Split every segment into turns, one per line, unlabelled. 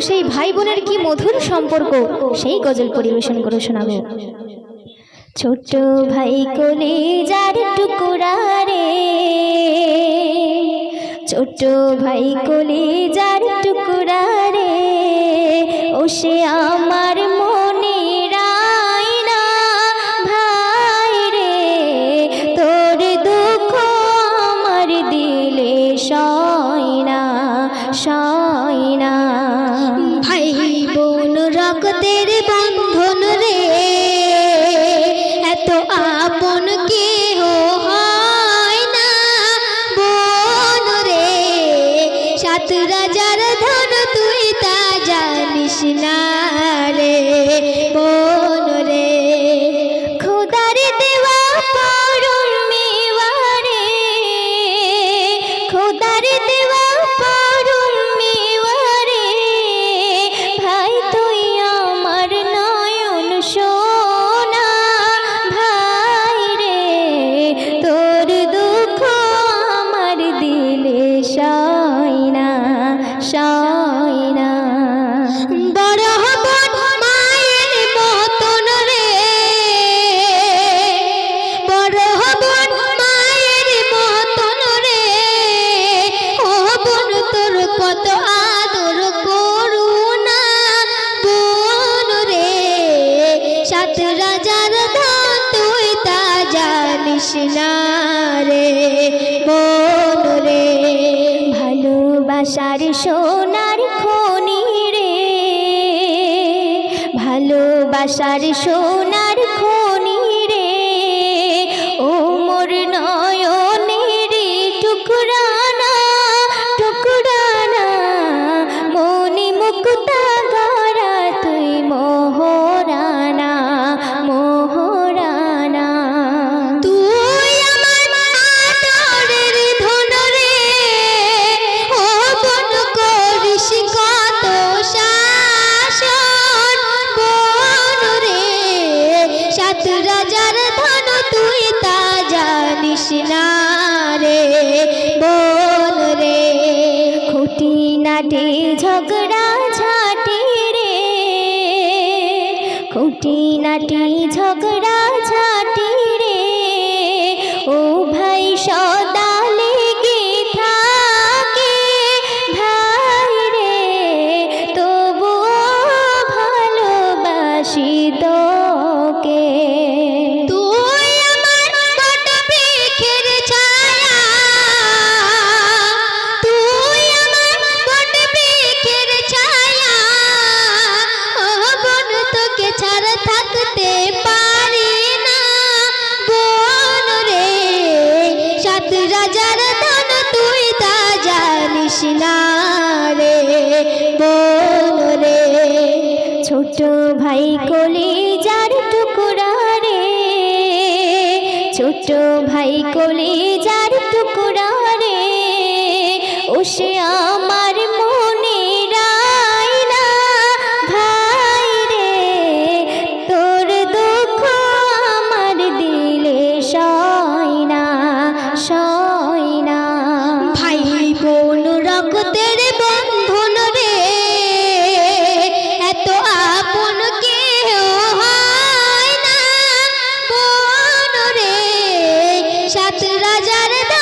সেই ভাই বোনের কি মধুর সম্পর্ক? সেই গজল পরিবেশন করে শোনাবো। ছোট ভাই কোলে যার টুকুরা রে ছোট ভাই কোলে যার টুকুরা রে, ও সে আমার মনে
রক্তের বন্ধন রে, এত আপন কেহ হয় না বোন রে। সাত রাজার ধন তুই তা জানিস না রে, বোন
সয়না
বড় হবন মায়ের মতন রে। বড় হবন মায়ের মতন রে। ও বোন, তোর কত আদর করুণা বোন রে। সাত রাজার ধন তুই তা জানিস না রে। বোন
ভালোবাসার সোনার খনি রে ভালোবাসার সোনার খনি
সাত রাজার ধন তুই তা জানিস না রে। বন রে
খুঁটি নাটি ঝগড়া ঝাটি রে। খুঁটি নাটি ঝগড়া
না রে বন রে।
ছোট ভাই কলি যার টুকুরা রে, ছোট ভাই কলি যার টুকুরা রে। ও আমার
সাত রাজার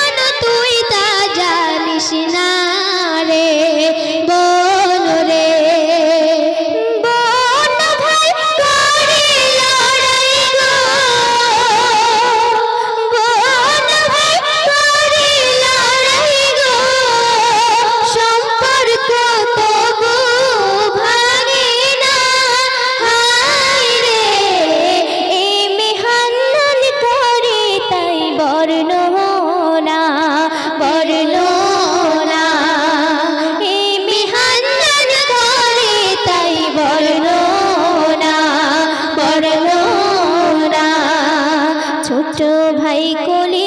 কোলে